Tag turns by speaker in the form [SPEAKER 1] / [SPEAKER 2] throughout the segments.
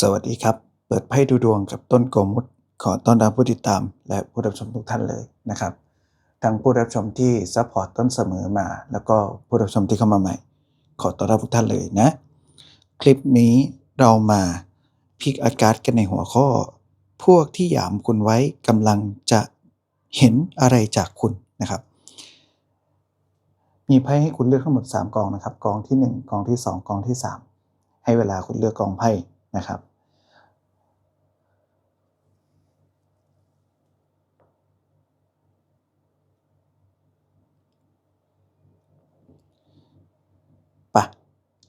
[SPEAKER 1] สวัสดีครับ เปิดไพ่ดูดวงกับต้นโกมุตขอต้อนรับผู้ติดตาม และผู้รับชมทุกท่านเลยนะครับ ทั้งผู้รับชมที่ซัพพอร์ตต้นเสมอมา แล้วก็ผู้รับชมที่เข้ามาใหม่ ขอต้อนรับทุกท่านเลยนะ คลิปนี้เรามาพิกอากาศกันในหัวข้อ พวกที่หยามคุณไว้กำลังจะเห็นอะไรจากคุณนะครับ มีไพ่ให้คุณเลือกทั้งหมด 3กองนะครับ กองที่ 1 กองที่ 2 กองที่ 3 ให้เวลาคุณเลือกกองไพ่นะครับ ปะ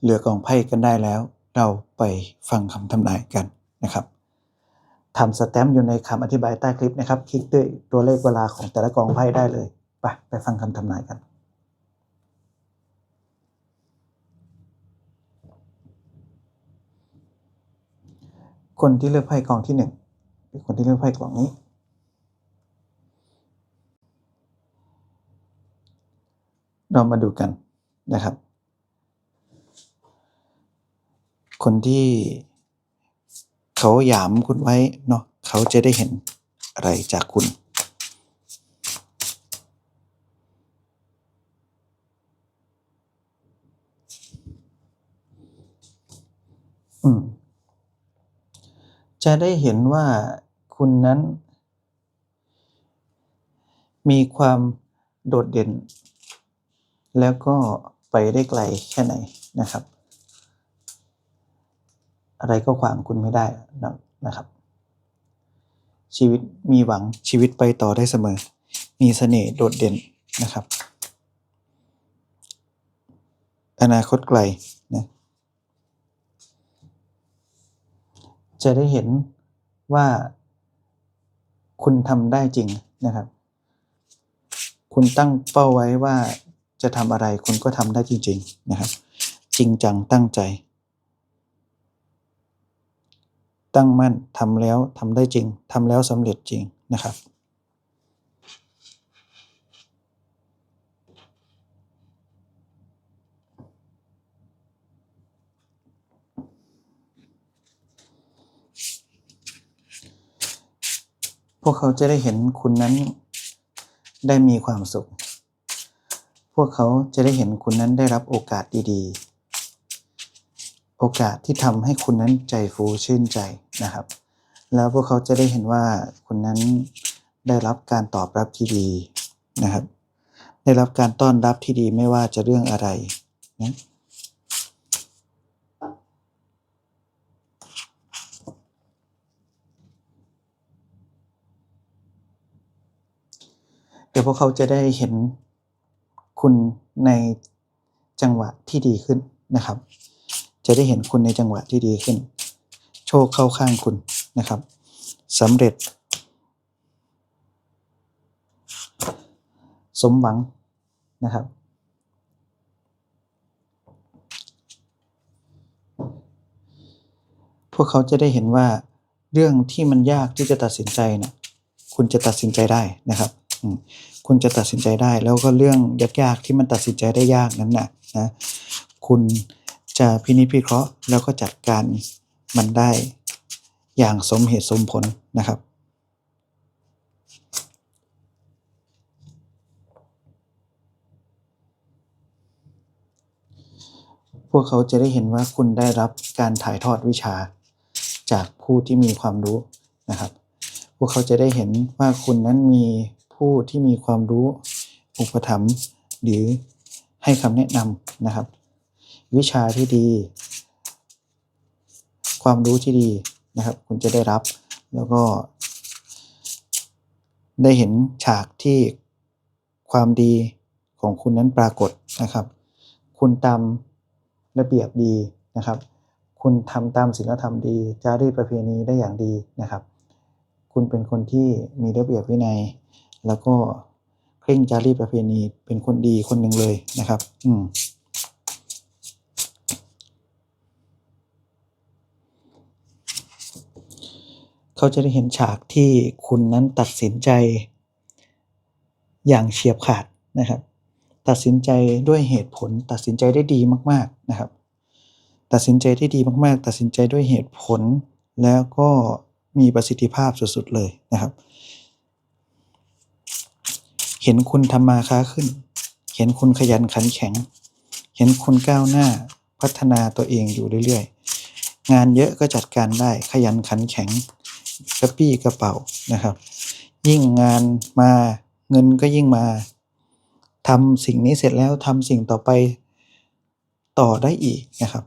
[SPEAKER 1] เหลือกกองไพ่กันได้แล้ว เราไปฟังคำทำนายกันนะครับทำสแตมป์อยู่ในคำอธิบายใต้คลิปนะครับ คลิกด้วยตัวเลขเวลาของแต่ละกองไพ่ได้เลยไปไปฟังคำทำนายกันคนที่เลือกไพ่กองที่หนึ่งเป็นคนที่เลือกไพ่กองนี้ เรามาดูกันนะครับ คนที่เขาหยามคุณไว้เนาะเขาจะได้เห็นอะไรจากคุณอืมจะได้เห็นว่าคุณนั้น มีความโดดเด่น แล้วก็ไปได้ไกลแค่ไหนนะครับ อะไรก็ขวางคุณไม่ได้นะครับ ชีวิตมีหวังชีวิตไปต่อได้เสมอ มีเสน่ห์โดดเด่นนะครับ อนาคตไกลนะจะได้เห็นว่าคุณทำได้จริงนะครับ คุณตั้งเป้าไว้ว่าจะทำอะไรคุณก็ทำได้จริง ๆ นะครับ จริงจังตั้งใจ ตั้งมั่นทำแล้วทำได้จริงทำแล้วสำเร็จจริงนะครับ พวกเขาจะได้เห็นคุณนั้นได้มีความสุข พวกเขาจะได้เห็นคุณนั้นได้รับโอกาสดีๆ โอกาสที่ทำให้คุณนั้นใจฟูชื่นใจนะครับ แล้วพวกเขาจะได้เห็นว่าคุณนั้นได้รับการตอบรับที่ดีนะครับ ได้รับการต้อนรับที่ดีไม่ว่าจะเรื่องอะไรนะเดี๋ยวพวกเขาจะได้เห็นคุณในจังหวะที่ดีขึ้นนะครับ จะได้เห็นคุณในจังหวะที่ดีขึ้น โชคเข้าข้างคุณนะครับสำเร็จ สมหวังนะครับ พวกเขาจะได้เห็นว่าเรื่องที่มันยากที่จะตัดสินใจนะคุณจะตัดสินใจได้นะครับอืมคุณจะตัดสินใจได้ แล้วก็เรื่องยากๆที่มันตัดสินใจได้ยากนั้นนะนะ คุณ จะพินิจพิเคราะห์แล้วก็จัดการมันได้อย่างสมเหตุสมผลนะครับ พวกเขาจะได้เห็นว่าคุณได้รับการถ่ายทอดวิชาจากผู้ที่มีความรู้นะครับ พวกเขาจะได้เห็นว่าคุณนั้นมีผู้ที่มีความรู้อุปถัมภ์หรือให้คำแนะนำนะครับ วิชาที่ดี ความรู้ที่ดีนะครับ คุณจะได้รับ แล้วก็ ได้เห็นฉากที่ความดีของคุณนั้นปรากฏนะครับ คุณตามระเบียบดีนะครับ คุณทำตามศีลธรรมดี จารีตประเพณีได้อย่างดีนะครับ คุณเป็นคนที่มีระเบียบวินัย แล้วก็เคร่งจารีตประเพณีเป็นคนดีคนหนึ่งเลยนะครับ อืม เขาจะได้เห็นฉากที่คุณนั้นตัดสินใจ อย่างเฉียบขาดนะครับ ตัดสินใจด้วยเหตุผล ตัดสินใจได้ดีมาก ๆนะครับ ตัดสินใจได้ดีมากๆ ตัดสินใจด้วยเหตุผล แล้วก็มีประสิทธิภาพสุดๆเลยนะครับ เห็นคุณทำมาค้าขึ้น เห็นคุณขยันขันแข็ง เห็นคุณก้าวหน้าพัฒนาตัวเองอยู่เรื่อยๆ งานเยอะก็จัดการได้ขยันขันแข็ง กระปี้กระเป๋านะครับ ยิ่งงานมาเงินก็ยิ่งมาทำสิ่งนี้เสร็จแล้วทำสิ่งต่อไปต่อได้อีกนะครับ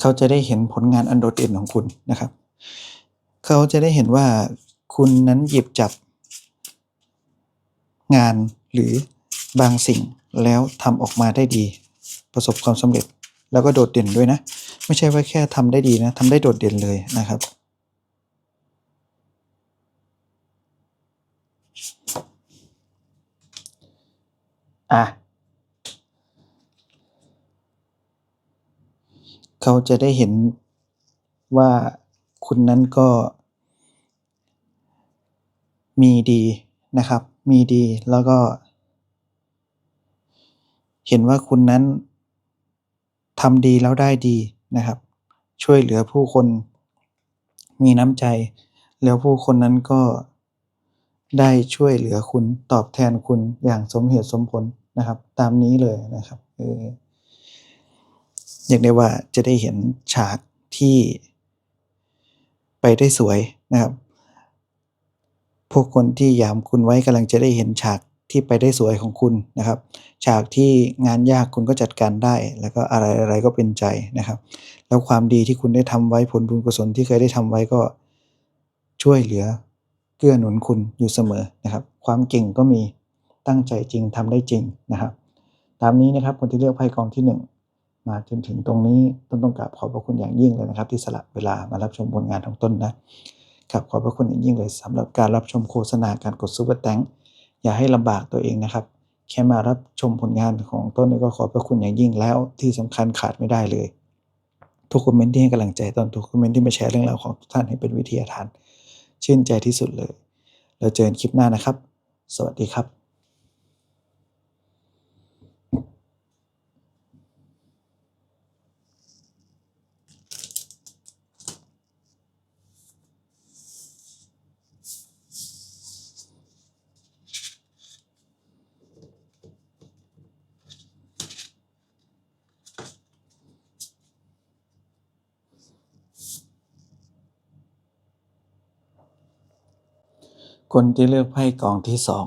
[SPEAKER 1] เขาจะได้เห็นผลงานอันโดดเด่นของคุณนะครับ เขาจะได้เห็นว่าคุณนั้นหยิบจับงานหรือบางสิ่งแล้วทำออกมาได้ดี ประสบความสำเร็จแล้วก็โดดเด่นด้วยนะ ไม่ใช่ว่าแค่ทำได้ดีนะทำได้โดดเด่นเลยนะครับอะ เขาจะได้เห็นว่าคุณนั้นก็ มีดีนะครับ มีดีแล้วก็ เห็นว่าคุณนั้นทำดีแล้วได้ดีนะครับ ช่วยเหลือผู้คน มีน้ำใจ แล้วผู้คนนั้นก็ได้ช่วยเหลือคุณตอบแทนคุณอย่างสมเหตุสมผลนะครับ ตามนี้เลยนะครับเออ เรียกได้ว่าจะได้เห็นฉากที่ไปได้สวยนะครับ พวกคนที่ยามคุณไว้กำลังจะได้เห็นฉากที่ไปได้สวยของคุณนะครับ ฉากที่งานยากคุณก็จัดการได้ แล้วก็อะไรอะไรก็เป็นใจนะครับ แล้วความดีที่คุณได้ทำไว้ผลบุญกุศลที่เคยได้ทำไว้ก็ช่วยเหลือเกื้อหนุนคุณอยู่เสมอนะครับ ความเก่งก็มีตั้งใจจริงทำได้จริงนะครับ ตามนี้นะครับคนที่เลือกไพ่กองที่หนึ่ง มาจนถึงตรงนี้ต้นต้องกราบขอบพระคุณอย่างยิ่งเลยนะครับ ที่สละเวลามารับชมผลงานของต้นนะครับขอบพระคุณอย่างยิ่งเลยสำหรับการรับชมโฆษณาการกดซุปเปอร์แตงอย่าให้ลำบากตัวเองนะครับ แค่มารับชมผลงานของต้นนี่ก็ขอบพระคุณอย่างยิ่งแล้ว ที่สำคัญขาดไม่ได้เลย ทุกคอมเมนต์ที่ให้กำลังใจต้นทุกคอมเมนต์ที่มาแชร์เรื่องราวของทุกท่านให้เป็นวิทยาทาน ชื่นใจที่สุดเลยแล้วเจอกันคลิปหน้านะครับ สวัสดีครับ คนที่เลือกไพ่กองที่สอง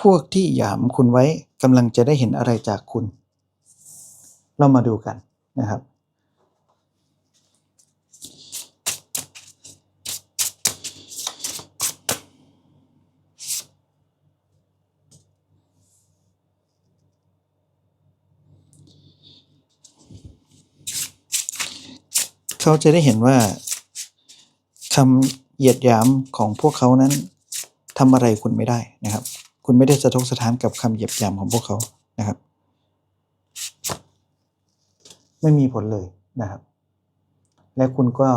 [SPEAKER 1] พวกที่หยามคุณไว้กำลังจะได้เห็นอะไรจากคุณ เรามาดูกันนะครับ เขาจะได้เห็นว่าคำ เหยียดหยามของพวกเขานั้นทำอะไรคุณไม่ได้นะครับ คุณไม่ได้สะทกสะท้านกับคำเหยียดหยามของพวกเขานะครับ ไม่มีผลเลยนะครับ และคุณก็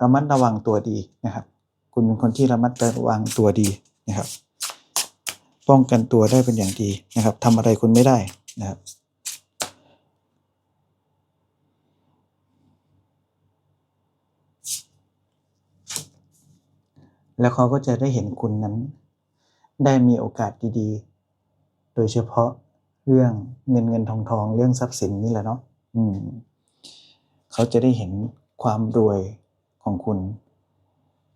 [SPEAKER 1] ระมัดระวังตัวดีนะครับ คุณเป็นคนที่ระมัดระวังตัวดีนะครับ ป้องกันตัวได้เป็นอย่างดีนะครับทำอะไรคุณไม่ได้นะครับ แล้วเขาก็จะได้เห็นคุณนั้น ได้มีโอกาสดีๆ โดยเฉพาะเรื่องเงินเงินทองทองเรื่องทรัพย์สินนี่แหละเนาะอืม เขาจะได้เห็นความรวยของคุณ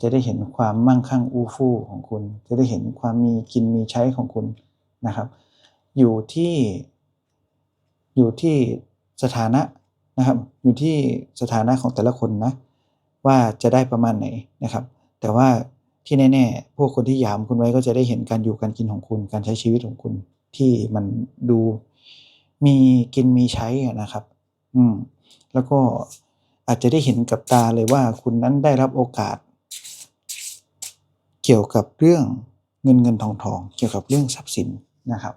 [SPEAKER 1] จะได้เห็นความมั่งคั่งอู้ฟู่ของคุณ จะได้เห็นความมีกินมีใช้ของคุณนะครับ อยู่ที่ อยู่ที่สถานะนะครับ อยู่ที่สถานะของแต่ละคนนะ ว่าจะได้ประมาณไหนนะครับ แต่ว่า ที่แน่ๆ พวกคนที่หยามคุณไว้ก็จะได้เห็นการอยู่การกินของคุณ การใช้ชีวิตของคุณ ที่มันดูมีกินมีใช้นะครับ อืม แล้วก็อาจจะได้เห็นกับตาเลยว่าคุณนั้นได้รับโอกาส เกี่ยวกับเรื่องเงินเงินทองทอง เกี่ยวกับเรื่องทรัพย์สินนะครับ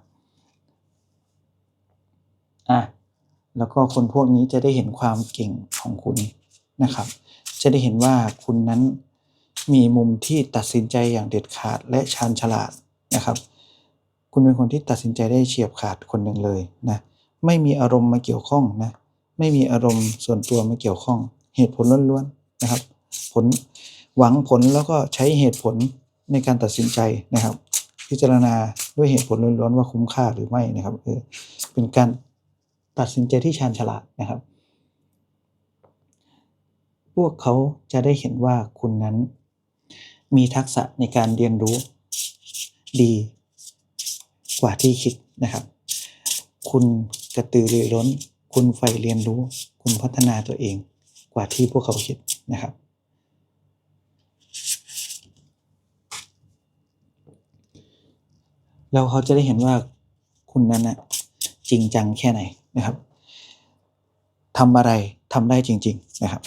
[SPEAKER 1] อะแล้วก็คนพวกนี้จะได้เห็นความเก่งของคุณนะครับ จะได้เห็นว่าคุณนั้น มีมุมที่ตัดสินใจอย่างเด็ดขาดและชาญฉลาดนะครับ คุณเป็นคนที่ตัดสินใจได้เฉียบขาดคนหนึ่งเลยนะไม่มีอารมณ์มาเกี่ยวข้องนะไม่มีอารมณ์ส่วนตัวมาเกี่ยวข้อง เหตุผลล้วนๆนะครับ ผลหวังผลแล้วก็ใช้เหตุผลในการตัดสินใจนะครับ พิจารณาด้วยเหตุผลล้วนๆว่าคุ้มค่าหรือไม่นะครับเออเป็นการตัดสินใจที่ชาญฉลาดนะครับ พวกเขาจะได้เห็นว่าคุณนั้น มีทักษะในการเรียนรู้ดีกว่าที่คิดนะครับ คุณกระตือรือร้น คุณใฝ่เรียนรู้ คุณพัฒนาตัวเองกว่าที่พวกเขาคิดนะครับ แล้วเขาจะได้เห็นว่าคุณนั้นนะจริงจังแค่ไหนนะครับทำอะไรทำได้จริง ๆ นะครับ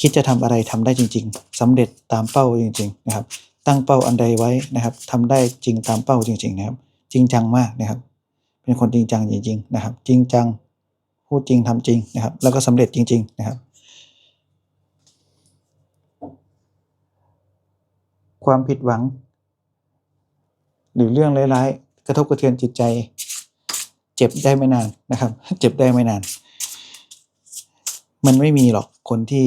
[SPEAKER 1] คิดจะทำอะไรทำได้จริง ๆสำเร็จตามเป้าจริง ๆ นะครับ ตั้งเป้าอันใดไว้นะครับทำได้จริงตามเป้าจริง ๆ นะครับ จริงจังมากนะครับ เป็นคนจริงจังจริง ๆ นะครับ จริงจังพูดจริงทำจริงนะครับ แล้วก็สำเร็จจริง ๆ นะครับ ความผิดหวัง หรือเรื่องร้ายๆกระทบกระเทือนจิตใจ เจ็บได้ไม่นานนะครับ เจ็บได้ไม่นาน มันไม่มีหรอก คนที่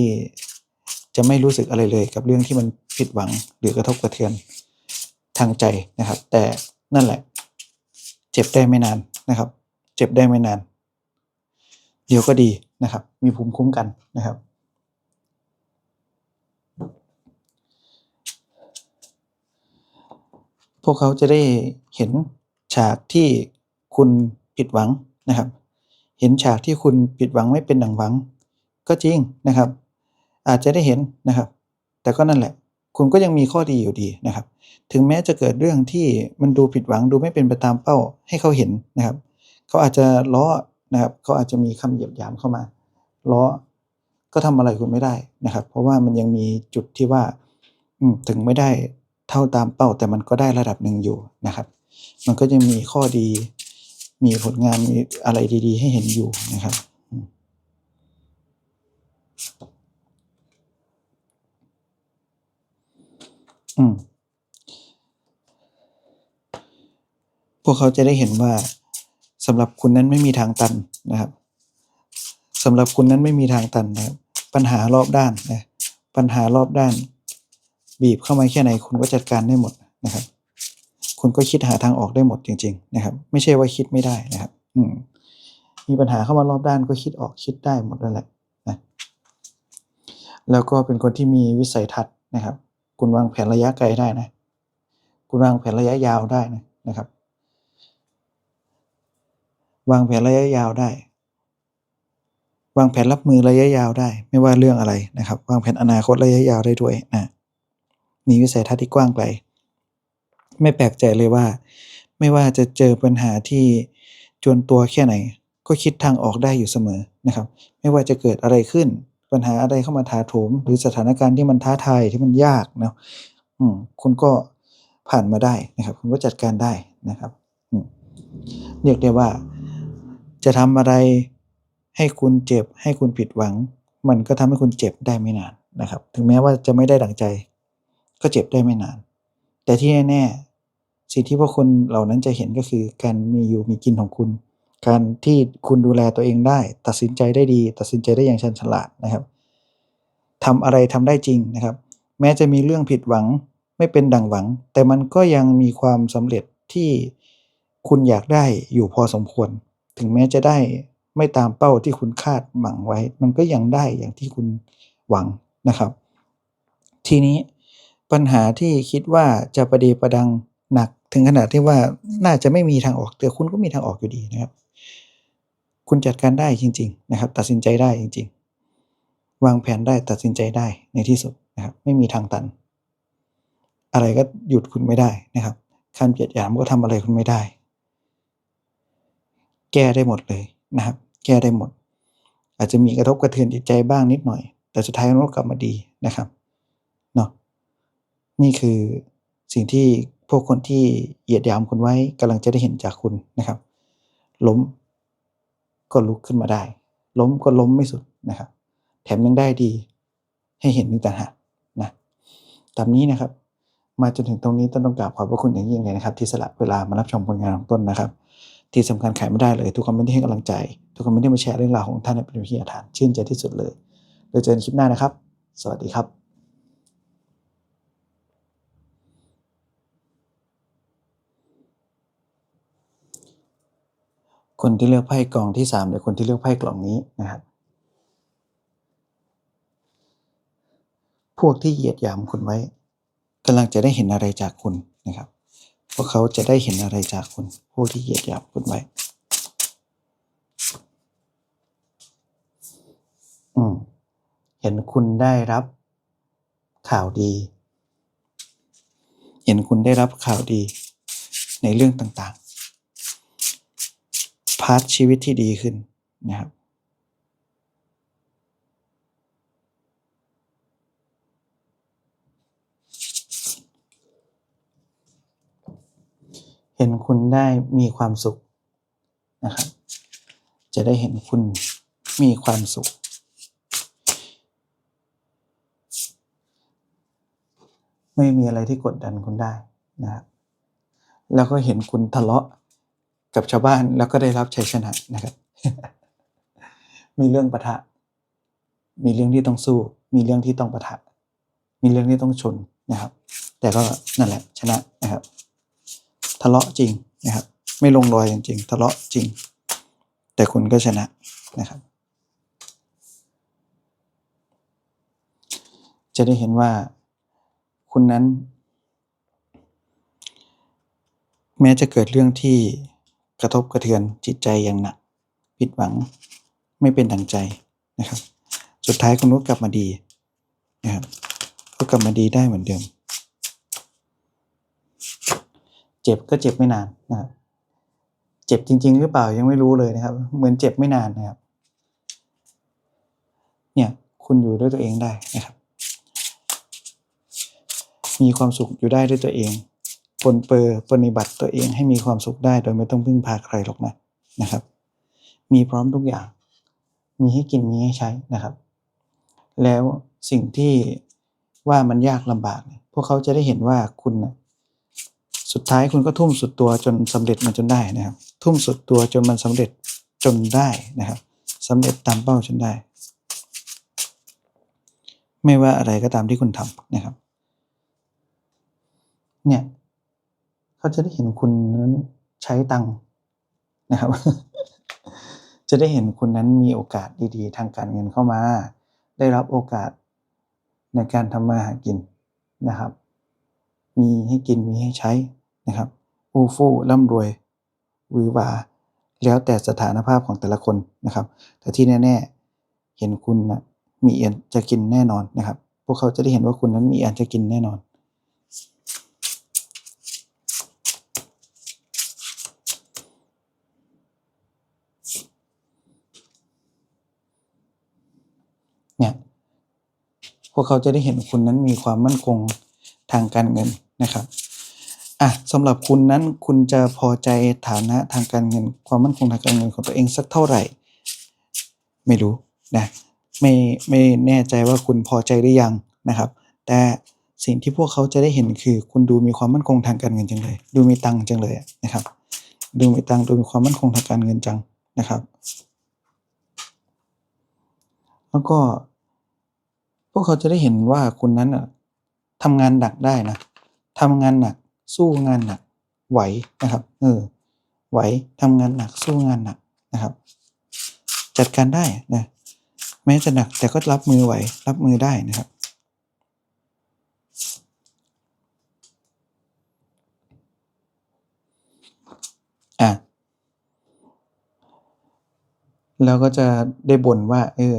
[SPEAKER 1] จะไม่รู้สึกอะไรเลยกับเรื่องที่มันผิดหวังหรือกระทบกระเทือนทางใจนะครับ แต่นั่นแหละ เจ็บได้ไม่นานนะครับ เจ็บได้ไม่นาน เดี๋ยวก็ดีนะครับ มีภูมิคุ้มกันนะครับ พวกเขาจะได้เห็นฉากที่คุณผิดหวังนะครับ เห็นฉากที่คุณผิดหวังไม่เป็นดังหวัง ก็จริงนะครับ อาจจะได้เห็นนะครับ แต่ก็นั่นแหละ คุณก็ยังมีข้อดีอยู่ดีนะครับ ถึงแม้จะเกิดเรื่องที่มันดูผิดหวังดูไม่เป็นไปตามเป้าให้เขาเห็นนะครับ เขาอาจจะล้อนะครับเขาอาจจะมีคำเหยียบยามเข้ามาล้อก็ทำอะไรคุณไม่ได้นะครับ เพราะว่ามันยังมีจุดที่ว่าถึงไม่ได้เท่าตามเป้า แต่มันก็ได้ระดับหนึ่งอยู่นะครับ มันก็ยังมีข้อดี มีผลงานมีอะไรดี ๆ ให้เห็นอยู่นะครับอืมอืม พวกเขาจะได้เห็นว่าสำหรับคุณนั้นไม่มีทางตันนะครับสำหรับคุณนั้นไม่มีทางตันนะครับ ปัญหารอบด้านนะปัญหารอบด้าน บีบเข้ามาแค่ไหนคุณก็จัดการได้หมดนะครับ คุณก็คิดหาทางออกได้หมดจริง ๆ นะครับ ไม่ใช่ว่าคิดไม่ได้นะครับ อืมมีปัญหาเข้ามารอบด้านก็คิดออกคิดได้หมดนั่นแหละนะแล้วก็เป็นคนที่มีวิสัยทัศน์นะครับ คุณวางแผนระยะไกลได้นะ คุณวางแผนระยะยาวได้นะนะครับ วางแผนระยะยาวได้ วางแผนรับมือระยะยาวได้ ไม่ว่าเรื่องอะไรนะครับ วางแผนอนาคตระยะยาวได้ด้วยนะมีวิสัยทัศน์ที่กว้างไกล ไม่แปลกใจเลยว่า ไม่ว่าจะเจอปัญหาที่จวนตัวแค่ไหน ก็คิดทางออกได้อยู่เสมอนะครับ ไม่ว่าจะเกิดอะไรขึ้น ปัญหาอะไรเข้ามาถาโถม หรือสถานการณ์ที่มันท้าทายที่มันยากเนาะคุณก็ผ่านมาได้นะครับ คุณก็จัดการได้นะครับอืมเรียกได้ว่า จะทำอะไรให้คุณเจ็บ ให้คุณผิดหวัง มันก็ทำให้คุณเจ็บได้ไม่นานนะครับ ถึงแม้ว่าจะไม่ได้ดังใจ ก็เจ็บได้ไม่นาน แต่ที่แน่ๆสิ่งที่พวกคนเหล่านั้นจะเห็นก็คือการมีอยู่มีกินของคุณ การที่คุณดูแลตัวเองได้ ตัดสินใจได้ดี ตัดสินใจได้อย่างชันฉลาดนะครับทำอะไรทำได้จริงนะครับ แม้จะมีเรื่องผิดหวังไม่เป็นดังหวัง แต่มันก็ยังมีความสำเร็จที่คุณอยากได้อยู่พอสมควร ถึงแม้จะได้ไม่ตามเป้าที่คุณคาดหวังไว้ มันก็ยังได้อย่างที่คุณหวังนะครับ ทีนี้ปัญหาที่คิดว่าจะประเดประดังหนักถึงขนาดที่ว่าน่าจะไม่มีทางออกแต่คุณก็มีทางออกอยู่ดีนะครับ คุณจัดการได้จริง ๆ นะครับ ตัดสินใจได้จริง ๆ วางแผนได้ตัดสินใจได้ในที่สุดนะครับ ไม่มีทางตัน อะไรก็หยุดคุณไม่ได้นะครับคำเกียดหยามก็ทำอะไรคุณไม่ได้ แก้ได้หมดเลยนะครับ แก้ได้หมด อาจจะมีกระทบกระเทือนจิตใจบ้างนิดหน่อย แต่สุดท้ายมันก็กลับมาดีนะครับเนาะนี่คือสิ่งที่พวกคนที่เหยียดยามคุณไว้กำลังจะได้เห็นจากคุณนะครับ ล้ม ก็ลุกขึ้นมาได้ ล้มก็ล้มไม่สุดนะครับ แถมยังได้ดีให้เห็นอีกต่างหากนะตามนี้นะครับ มาจนถึงตรงนี้ต้นต้องกราบขอบพระคุณอย่างยิ่งเลยนะครับ ที่สละเวลามารับชมผลงานของต้นนะครับ ที่สำคัญขายไม่ได้เลย ทุกคอมเมนต์ที่ให้กำลังใจ ทุกคอมเมนต์ที่มาแชร์เรื่องราวของท่านเป็นวิทยาทาน ชื่นใจที่สุดเลยเดี๋ยเจอกันคลิปหน้านะครับ สวัสดีครับ คนที่เลือกไพ่กล่องที่สามหรือคนที่เลือกไพ่กล่องนี้นะครับ พวกที่เหยียดหยามคุณไว้กำลังจะได้เห็นอะไรจากคุณนะครับ พวกเขาจะได้เห็นอะไรจากคุณ พวกที่เหยียดหยามคุณไว้ อืม เห็นคุณได้รับข่าวดี เห็นคุณได้รับข่าวดีในเรื่องต่างๆ พาร์ทชีวิตที่ดีขึ้นนะครับเห็นคุณได้มีความสุขนะครับ จะได้เห็นคุณมีความสุข ไม่มีอะไรที่กดดันคุณได้นะครับแล้วก็เห็นคุณทะเลาะ กับชาวบ้านแล้วก็ได้รับชัยชนะนะครับ มีเรื่องปะทะ มีเรื่องที่ต้องสู้ มีเรื่องที่ต้องปะทะ มีเรื่องที่ต้องชนนะครับ แต่ก็นั่นแหละชนะนะครับ ทะเลาะจริงนะครับ ไม่ลงรอยจริงๆทะเลาะจริง แต่คุณก็ชนะนะครับ จะได้เห็นว่าคุณนั้น แม้จะเกิดเรื่องที่ กระทบกระเทือนจิตใจอย่างหนัก ผิดหวังไม่เป็นดังใจนะครับ สุดท้ายคุณก็กลับมาดีนะครับก็กลับมาดีได้เหมือนเดิม เจ็บก็เจ็บไม่นานนะครับเจ็บจริง ๆ หรือเปล่ายังไม่รู้เลยนะครับ เหมือนเจ็บไม่นานนะครับ เนี่ยคุณอยู่ด้วยตัวเองได้นะครับ มีความสุขอยู่ได้ด้วยตัวเอง ปนเปื้อปฏิบัติตัวเองให้มีความสุขได้ โดยไม่ต้องพึ่งพาใครหรอกนะนะครับ มีพร้อมทุกอย่าง มีให้กินมีให้ใช้นะครับ แล้วสิ่งที่ว่ามันยากลำบากเนี่ยพวกเขาจะได้เห็นว่าคุณนะสุดท้ายคุณก็ทุ่มสุดตัวจนสำเร็จมันจนได้นะครับ ทุ่มสุดตัวจนมันสำเร็จจนได้นะครับสำเร็จตามเป้าจนได้ ไม่ว่าอะไรก็ตามที่คุณทำนะครับ เนี่ย เขาจะได้เห็นคุณนั้นใช้ตังค์นะครับ จะได้เห็นคุณนั้นมีโอกาสดีๆ ทางการเงินเข้ามา ได้รับโอกาสในการทำมาหากินนะครับ มีให้กินมีให้ใช้นะครับอู้ฟู่ร่ำรวยวือหวาแล้วแต่สถานภาพของแต่ละคนนะครับ แต่ที่แน่ๆเห็นคุณนะมีเอันจะกินแน่นอนนะครับ พวกเขาจะได้เห็นว่าคุณนั้นมีเอันจะกินแน่นอน เนี่ยพวกเขาจะได้เห็นคุณนั้นมีความมั่นคงทางการเงินนะครับอะสำหรับคุณนั้นคุณจะพอใจฐานะทางการเงิน ความมั่นคงทางการเงินของตัวเองสักเท่าไหร่ ไม่รู้นะไม่ไม่แน่ใจว่าคุณพอใจหรือยังนะครับ แต่สิ่งที่พวกเขาจะได้เห็นคือ คุณดูมีความมั่นคงทางการเงินจังเลย ดูมีตังจังเลยนะครับ ดูมีตังดูมีความมั่นคงทางการเงินจังนะครับ แล้วก็ พวกเขาจะได้เห็นว่าคุณนั้นอะทำงานหนักได้นะทำงานหนัก สู้งานหนัก ไหวนะครับเออไหวทำงานหนักสู้งานหนักนะครับ จัดการได้นะแม้จะหนักแต่ก็รับมือไหว รับมือได้นะครับอะแล้วก็จะได้บ่นว่า เออ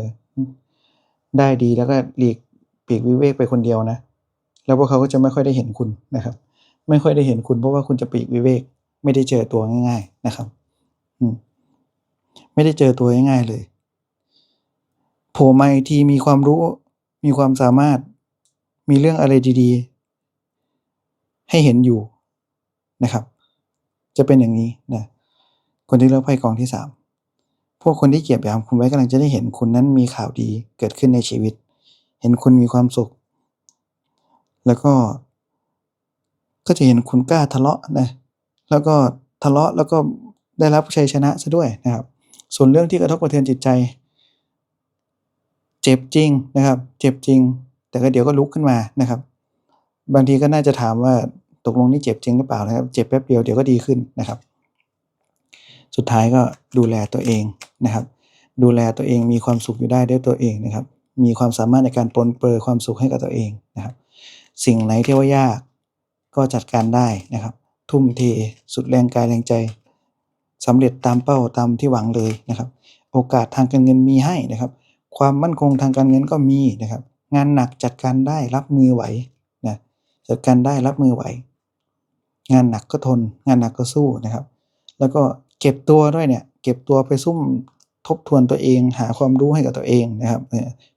[SPEAKER 1] ได้ดีแล้วก็หลีกปีกวิเวกไปคนเดียวนะ แล้วพวกเขาก็จะไม่ค่อยได้เห็นคุณนะครับ ไม่ค่อยได้เห็นคุณเพราะว่าคุณจะปีกวิเวก ไม่ได้เจอตัวง่าย ๆนะครับอืไม่ได้เจอตัวง่ายๆเลยโผล่มาทีมีความรู้มีความสามารถ มีเรื่องอะไรดีๆ ให้เห็นอยู่นะครับ จะเป็นอย่างนี้นะคนที่เลือกไพ่กองที่สาม พวกคนที่เกียดแบบคุณไว้กำลังจะได้เห็นคุณนั้นมีข่าวดีเกิดขึ้นในชีวิต เห็นคุณมีความสุข แล้วก็ ก็จะเห็นคุณกล้าทะเลาะนะแล้วก็ทะเลาะแล้วก็ได้รับชัยชนะซะด้วยนะครับ ส่วนเรื่องที่กระทบกระเทือนจิตใจ เจ็บจริงนะครับ เจ็บจริง แต่ก็เดี๋ยวก็ลุกขึ้นมานะครับ บางทีก็น่าจะถามว่าตกลงนี่เจ็บจริงหรือเปล่านะครับ เจ็บแป๊บเดียวเดี๋ยวก็ดีขึ้นนะครับ สุดท้ายก็ดูแลตัวเองนะครับ ดูแลตัวเองมีความสุขอยู่ได้ด้วยตัวเองนะครับ มีความสามารถในการปนเปลือความสุขให้กับตัวเองนะครับ สิ่งไหนที่ว่ายากก็จัดการได้นะครับ ทุ่มเทสุดแรงกายแรงใจสำเร็จตามเป้าตามที่หวังเลยนะครับ โอกาสทางการเงินมีให้นะครับ ความมั่นคงทางการเงินก็มีนะครับ งานหนักจัดการได้รับมือไหวนะจัดการได้รับมือไหว งานหนักก็ทน งานหนักก็สู้นะครับ แล้วก็ เก็บตัวด้วยเนี่ย เก็บตัวไปซุ่มทบทวนตัวเอง หาความรู้ให้กับตัวเองนะครับ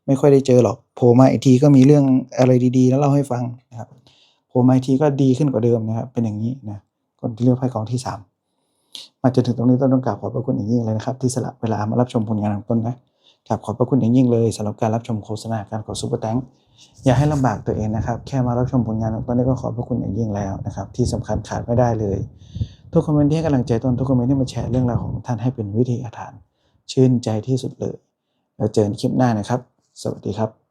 [SPEAKER 1] ไม่ค่อยได้เจอหรอกโผล่มาอีกทีก็มีเรื่องอะไรดีๆ แล้วเล่าให้ฟังนะครับโผล่มาอีกทีก็ดีขึ้นกว่าเดิมนะครับ เป็นอย่างนี้นะคนที่เลือกไพ่กองที่สามมาจนถึงตรงนี้ต้นต้องกราบขอบพระคุณอย่างยิ่งเลยนะครับ ที่สละเวลามารับชมผลงานของต้นนะกราบขอบพระคุณอย่างยิ่งเลยสำหรับการรับชมโฆษณาการกดซุปเปอร์แตงอย่าให้ลำบากตัวเองนะครับ แค่มารับชมผลงานของต้นนี่ก็ขอบพระคุณอย่างยิ่งแล้วนะครับ ที่สำคัญขาดไม่ได้เลย ทุกคอมเมนต์ที่ให้กำลังใจต้นทุกคอมเมนต์ที่มาแชร์เรื่องราวของท่านให้เป็นวิธีอาถานชื่นใจที่สุดเลย แล้วเจอกันคลิปหน้านะครับ สวัสดีครับ